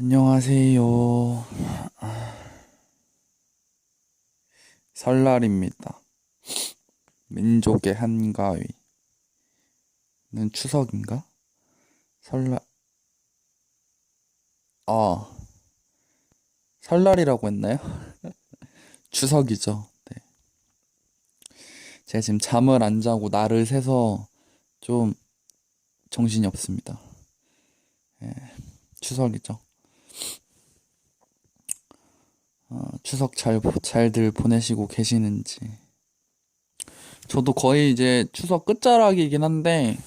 안녕하세요. 설날입니다. 민족의 한가위는 추석인가? 설날, 아, 설날이라고 했나요? 추석이죠. 네. 제가 지금 잠을 안 자고 날을 새서 좀 정신이 없습니다. 예, 추석이죠. 어, 추석 잘, 보- 잘들 보내시고 계시는지. 저도 거의 이제 추석 끝자락이긴 한데,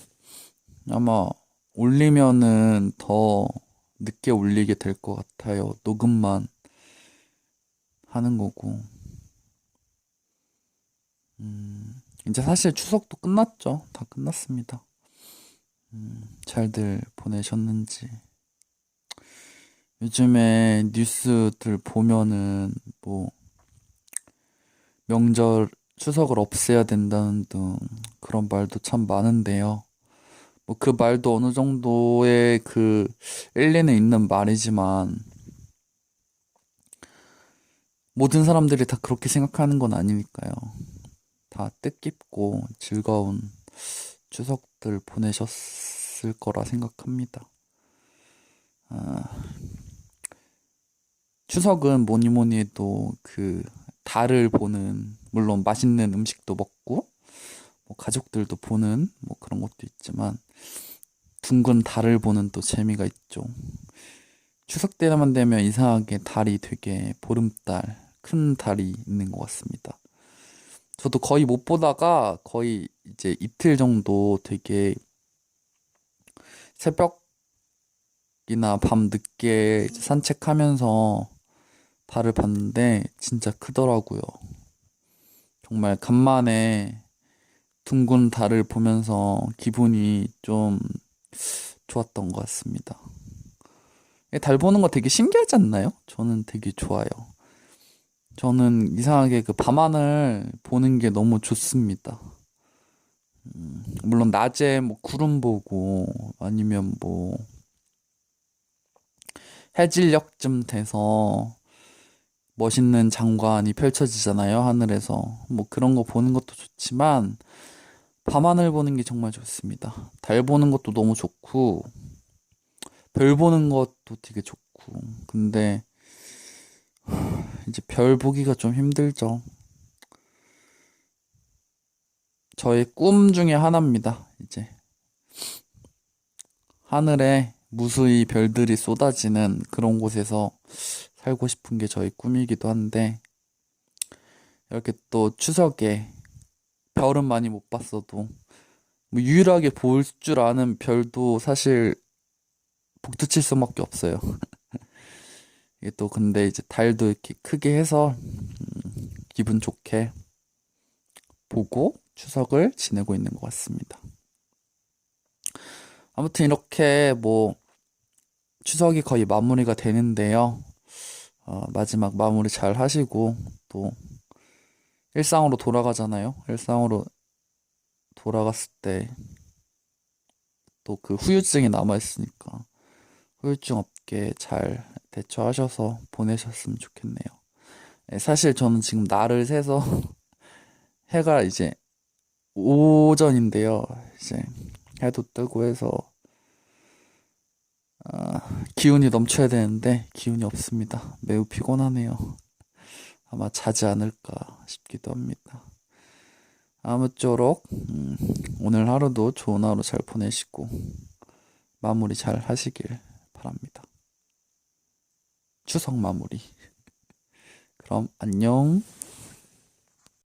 아마 올리면은 더 늦게 올리게 될 것 같아요. 녹음만 하는 거고. 음, 이제 사실 추석도 끝났죠. 다 끝났습니다. 음, 잘들 보내셨는지. 요즘에 뉴스들 보면은 뭐 명절 추석을 없애야 된다는 등 그런 말도 참 많은데요. 뭐 그 말도 어느 정도의 그 일리는 있는 말이지만 모든 사람들이 다 그렇게 생각하는 건 아니니까요. 다 뜻깊고 즐거운 추석들 보내셨을 거라 생각합니다. 추석은 뭐니 뭐니 해도 그 달을 보는 물론 맛있는 음식도 먹고 뭐 가족들도 보는 뭐 그런 것도 있지만 둥근 달을 보는 또 재미가 있죠. 추석 때만 되면 이상하게 달이 되게 보름달 큰 달이 있는 것 같습니다. 저도 거의 못 보다가 거의 이제 이틀 정도 되게 새벽이나 밤 늦게 산책하면서 달을 봤는데 진짜 크더라고요. 정말 간만에 둥근 달을 보면서 기분이 좀 좋았던 것 같습니다. 달 보는 거 되게 신기하지 않나요? 저는 되게 좋아요. 저는 이상하게 그 밤하늘 보는 게 너무 좋습니다. 음, 물론 낮에 뭐 구름 보고 아니면 뭐 해질녘쯤 돼서 멋있는 장관이 펼쳐지잖아요, 하늘에서. 뭐 그런 거 보는 것도 좋지만, 밤하늘 보는 게 정말 좋습니다. 달 보는 것도 너무 좋고, 별 보는 것도 되게 좋고, 근데, 이제 별 보기가 좀 힘들죠. 저의 꿈 중에 하나입니다, 이제. 하늘에 무수히 별들이 쏟아지는 그런 곳에서 살고 싶은 게 저의 꿈이기도 한데, 이렇게 또 추석에 별은 많이 못 봤어도, 뭐 유일하게 볼 줄 아는 별도 사실 북두칠성밖에 없어요. 이게 또 근데 이제 달도 이렇게 크게 해서, 음, 기분 좋게 보고 추석을 지내고 있는 것 같습니다. 아무튼 이렇게 뭐, 추석이 거의 마무리가 되는데요. 어, 마지막 마무리 잘 하시고 또 일상으로 돌아가잖아요. 일상으로 돌아갔을 때 또 그 후유증이 남아 있으니까 후유증 없게 잘 대처하셔서 보내셨으면 좋겠네요. 예, 사실 저는 지금 날을 새서 해가 이제 오전인데요. 이제 해도 뜨고 해서 아, 기운이 넘쳐야 되는데 기운이 없습니다. 매우 피곤하네요. 아마 자지 않을까 싶기도 합니다. 아무쪼록 음, 오늘 하루도 좋은 하루 잘 보내시고 마무리 잘 하시길 바랍니다. 추석 마무리. 그럼 안녕.